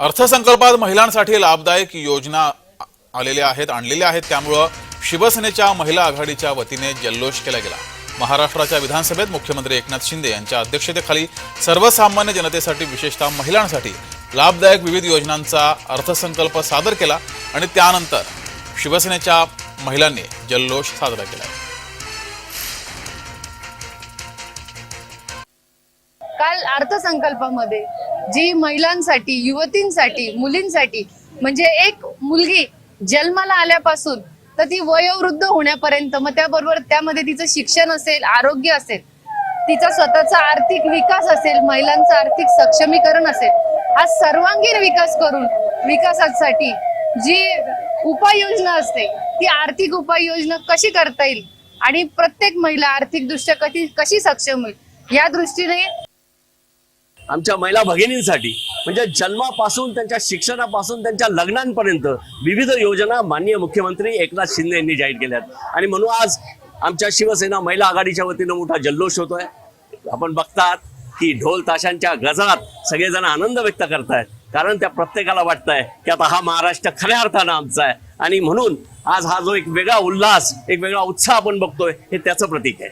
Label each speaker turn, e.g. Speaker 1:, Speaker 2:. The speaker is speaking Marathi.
Speaker 1: अर्थसंकल्पात महिलांसाठी लाभदायक योजना आलेल्या आहेत आणलेल्या आहेत. त्यामुळं शिवसेनेच्या महिला आघाडीच्या वतीने जल्लोष केला गेला. महाराष्ट्राच्या विधानसभेत मुख्यमंत्री एकनाथ शिंदे यांच्या अध्यक्षतेखाली सर्वसामान्य जनतेसाठी विशेषतः महिलांसाठी लाभदायक विविध योजनांचा अर्थसंकल्प सादर केला आणि त्यानंतर शिवसेनेच्या महिलांनी जल्लोष साजरा केला.
Speaker 2: काल अर्थसंकल्पामध्ये जी महिलांसाठी युवतींसाठी मुलींसाठी म्हणजे एक मुलगी जन्माला आल्यापासून तर ती वयोवृद्ध होण्यापर्यंत मग त्याबरोबर त्यामध्ये तिचं शिक्षण असेल आरोग्य असेल तिचा स्वतःचा आर्थिक विकास असेल महिलांचं आर्थिक सक्षमीकरण असेल हा सर्वांगीण विकास करून विकासासाठी जी उपाययोजना असते ती आर्थिक उपाययोजना कशी करता येईल आणि प्रत्येक महिला आर्थिकदृष्ट्या कशी कशी सक्षम होईल या दृष्टीने
Speaker 3: आमच्या महिला भगिनींसाठी म्हणजे जन्मापासून त्यांच्या शिक्षणापासून त्यांच्या लग्नांपर्यंत विविध योजना माननीय मुख्यमंत्री एकनाथ शिंदे यांनी जाहीर केल्यात. आणि म्हणून आज आमच्या शिवसेना महिला आघाडीच्या वतीनं मोठा जल्लोष होतोय. आपण बघतात की ढोल ताशांच्या गजरात सगळेजण आनंद व्यक्त करतायत. कारण त्या प्रत्येकाला वाटतंय की आता हा महाराष्ट्र खऱ्या अर्थानं आमचा आहे. आणि म्हणून आज हा जो एक वेगळा उल्हास एक वेगळा उत्साह आपण बघतोय हे त्याचं प्रतीक आहे.